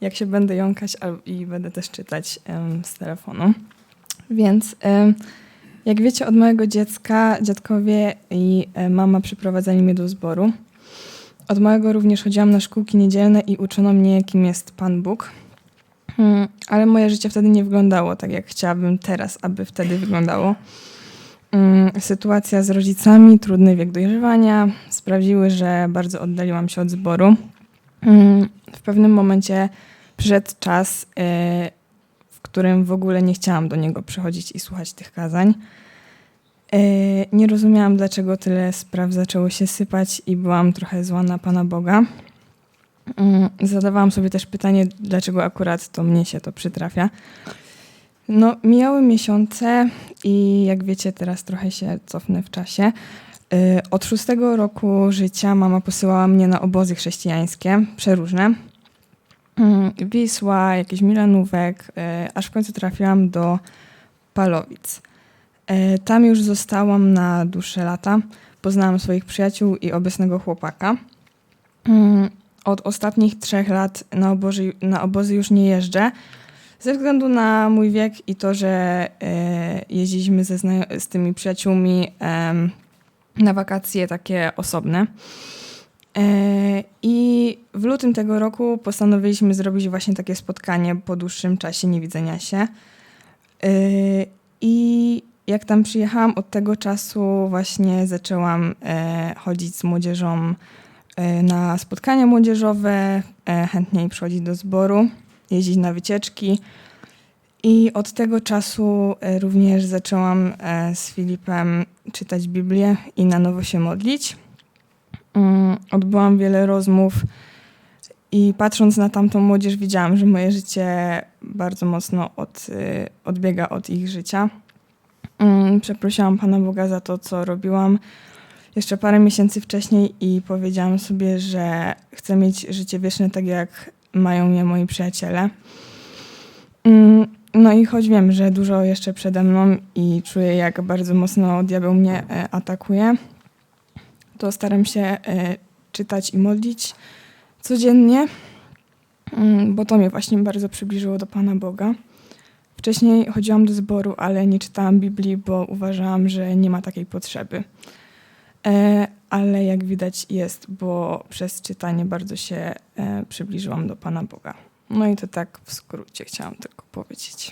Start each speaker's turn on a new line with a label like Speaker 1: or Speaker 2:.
Speaker 1: jak się będę jąkać i będę też czytać z telefonu. Więc jak wiecie, od małego dziecka dziadkowie i e, mama przyprowadzali mnie do zboru. Od małego również chodziłam na szkółki niedzielne i uczono mnie, kim jest Pan Bóg. Hmm, ale moje życie wtedy nie wyglądało tak, jak chciałabym teraz, aby wtedy wyglądało. Mm, Sytuacja z rodzicami, trudny wiek dojrzewania sprawiły, że bardzo oddaliłam się od zboru. Mm, W pewnym momencie przyszedł czas, e, w którym w ogóle nie chciałam do niego przychodzić i słuchać tych kazań. E, Nie rozumiałam, dlaczego tyle spraw zaczęło się sypać i byłam trochę zła na Pana Boga. Mm, Zadawałam sobie też pytanie, dlaczego akurat to mnie się to przytrafia. No, mijały miesiące i jak wiecie, teraz trochę się cofnę w czasie. Y, Od szóstego roku życia mama posyłała mnie na obozy chrześcijańskie, przeróżne. Mm, Wisła, jakiś Milanówek, y, aż w końcu trafiłam do Palowic. Y, Tam już zostałam na dłuższe lata. Poznałam swoich przyjaciół i obecnego chłopaka. Mm, Od ostatnich trzech lat na obozy, na obozy już nie jeżdżę, ze względu na mój wiek i to, że e, jeździliśmy ze z tymi przyjaciółmi na wakacje takie osobne. E, I w lutym tego roku postanowiliśmy zrobić właśnie takie spotkanie po dłuższym czasie niewidzenia się. E, I jak tam przyjechałam, od tego czasu właśnie zaczęłam chodzić z młodzieżą na spotkania młodzieżowe, chętniej przychodzić do zboru, jeździć na wycieczki. I od tego czasu e, również zaczęłam e, z Filipem czytać Biblię i na nowo się modlić. Mm, Odbyłam wiele rozmów i patrząc na tamtą młodzież, widziałam, że moje życie bardzo mocno od, y, odbiega od ich życia. Mm, Przeprosiłam Pana Boga za to, co robiłam jeszcze parę miesięcy wcześniej i powiedziałam sobie, że chcę mieć życie wieczne tak, jak mają je moi przyjaciele. Mm, No i choć wiem, że dużo jeszcze przede mną i czuję, jak bardzo mocno diabeł mnie e, atakuje, to staram się e, czytać i modlić codziennie, mm, bo to mnie właśnie bardzo przybliżyło do Pana Boga. Wcześniej chodziłam do zboru, ale nie czytałam Biblii, bo uważałam, że nie ma takiej potrzeby. E, Ale jak widać jest, bo przez czytanie bardzo się e, przybliżyłam do Pana Boga. No i to tak w skrócie chciałam tylko powiedzieć.